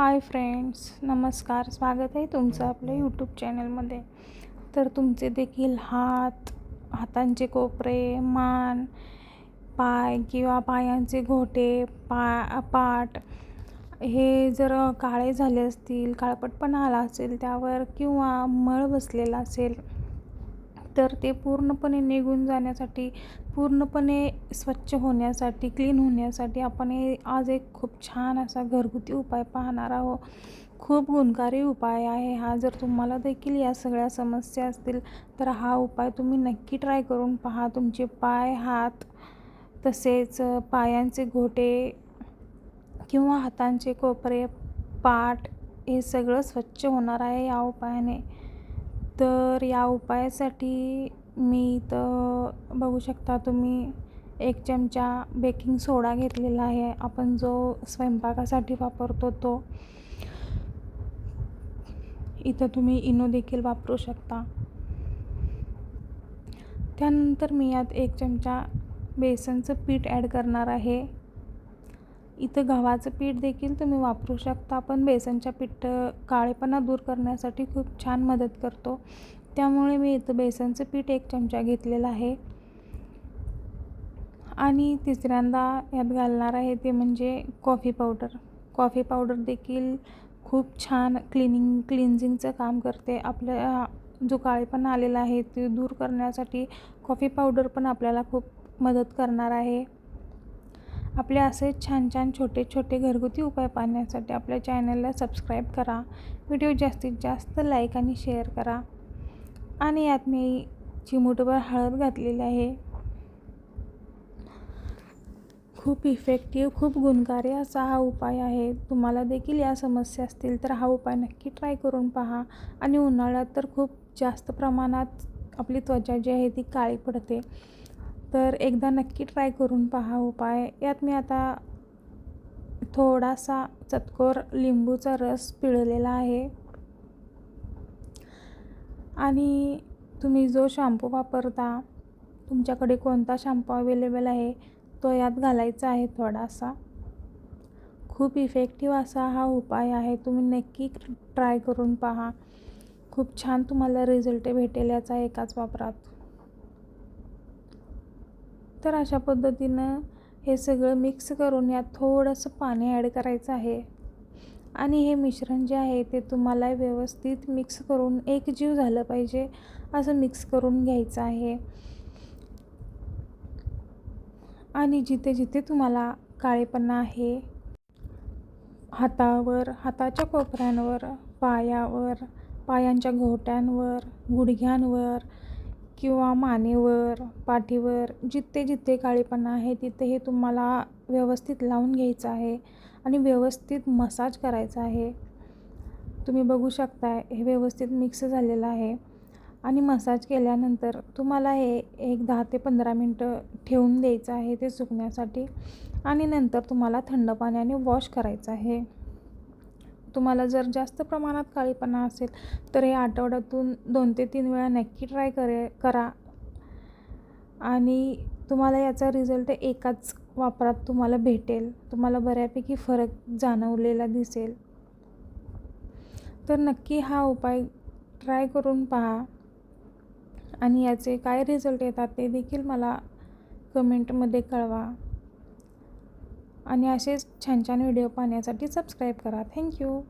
Hi friends नमस्कार. स्वागत आहे तुमचं आपल्या यूट्यूब चॅनलमध्ये तर तुमचे देखील हात हातांचे कोपरे मान पाय किंवा पायांचे घोटे पा पाठ हे जर काळे झाले असतील काळपटपणा आला असेल त्यावर किंवा मळ बसलेला असेल तर ते पूर्णपणे निघून जाण्यासाठी पूर्णपणे स्वच्छ होण्यासाठी क्लीन होण्यासाठी आपण हे आज एक खूप छान असा घरगुती उपाय पाहणार आहोत. खूप गुणकारी उपाय आहे हा. जर तुम्हाला देखील या सगळ्या समस्या असतील तर हा उपाय तुम्ही नक्की ट्राय करून पहा. तुमचे पाय हात तसेच पायांचे घोटे किंवा हातांचे कोपरे पाठ हे सगळं स्वच्छ होणार आहे या उपायाने. तर या उपायासाठी मी इथं बघू शकता तुम्ही एक चमचा बेकिंग सोडा घेतलेला आहे. आपण जो स्वयंपाकासाठी वापरतो तो. इथं तुम्ही इनो देखील वापरू शकता. त्यानंतर मी यात एक चमचा बेसनचं पीठ ॲड करणार आहे. इथं गव्हाचं पीठ देखील तुम्ही वापरू शकता. पण बेसनच्या पीठ काळेपणा दूर करण्यासाठी खूप छान मदत करतो. त्यामुळे मी इथं बेसनचं पीठ एक चमचा घेतलेला आहे. आणि तिसऱ्यांदा यात घालणार आहे ते म्हणजे कॉफी पावडर. कॉफी पावडर देखील खूप छान क्लिनिंग क्लिन्झिंगचं काम करते. आपल्या जो काळेपणा आलेला आहे ते दूर करण्यासाठी कॉफी पावडर पण आपल्याला खूप मदत करणार आहे. आपले असे छान छान छोटे छोटे घरगुती उपाय पाहण्यासाठी आपल्या चॅनलला सबस्क्राईब करा. व्हिडिओ जास्तीत जास्त लाईक आणि शेअर करा. आणि यात मी चिमूटभर हळद घातलेली आहे. खूप इफेक्टिव्ह खूप गुणकारी असा हा उपाय आहे. तुम्हाला देखील या समस्या असतील तर हा उपाय नक्की ट्राय करून पहा. आणि उन्हाळ्यात तर खूप जास्त प्रमाणात आपली त्वचा जी आहे ती काळी पडते. तर एकदा नक्की ट्राय करून पहा उपाय. यात मी आता थोडासा चतकोर लिंबूचा रस पिळलेला आहे. आणि तुम्ही जो शॅम्पू वापरता तुमच्याकडे कोणता शॅम्पू अवेलेबल आहे तो यात घालायचा आहे थोडासा. खूप इफेक्टिव्ह असा हा उपाय आहे. तुम्ही नक्की ट्राय करून पहा. खूप छान तुम्हाला रिझल्ट भेटेल याचा एकाच वापरात. तर अशा पद्धतीनं हे सगळं मिक्स करून यात थोडंसं पाणी ॲड करायचं आहे. आणि हे मिश्रण जे आहे ते तुम्हाला व्यवस्थित मिक्स करून एकजीव झालं पाहिजे असं मिक्स करून घ्यायचं आहे. आणि जिथे जिथे तुम्हाला काळेपणा आहे हातावर हाताच्या कोपऱ्यांवर पायावर पायांच्या घोट्यांवर गुडघ्यांवर किंवा मानेवर पाठीवर जिथे जिथे काळेपणा आहे तिथे हे तुम्हाला व्यवस्थित लावून घ्यायचं आहे आणि व्यवस्थित मसाज करायचा आहे. तुम्ही बघू शकता हे व्यवस्थित मिक्स झालेलं आहे आणि मसाज केल्यानंतर तुम्हाला हे एक दहा ते पंधरा मिनटं ठेवून द्यायचं आहे ते सुकण्यासाठी आणि नंतर तुम्हाला थंड पाण्याने वॉश करायचं आहे. तुम्हाला जर जास्त प्रमाणात काळीपणा असेल तर हे आठवड्यातून दोन ते तीन वेळा नक्की ट्राय करे करा. आणि तुम्हाला याचा रिझल्ट एकाच वापरात तुम्हाला भेटेल. तुम्हाला बऱ्यापैकी फरक जाणवलेला दिसेल. तर नक्की हा उपाय ट्राय करून पहा. आणि याचे काय रिझल्ट येतात ते देखील मला कमेंटमध्ये कळवा. आणि असेच छान छान व्हिडिओ पाहण्यासाठी सबस्क्राईब करा. थँक्यू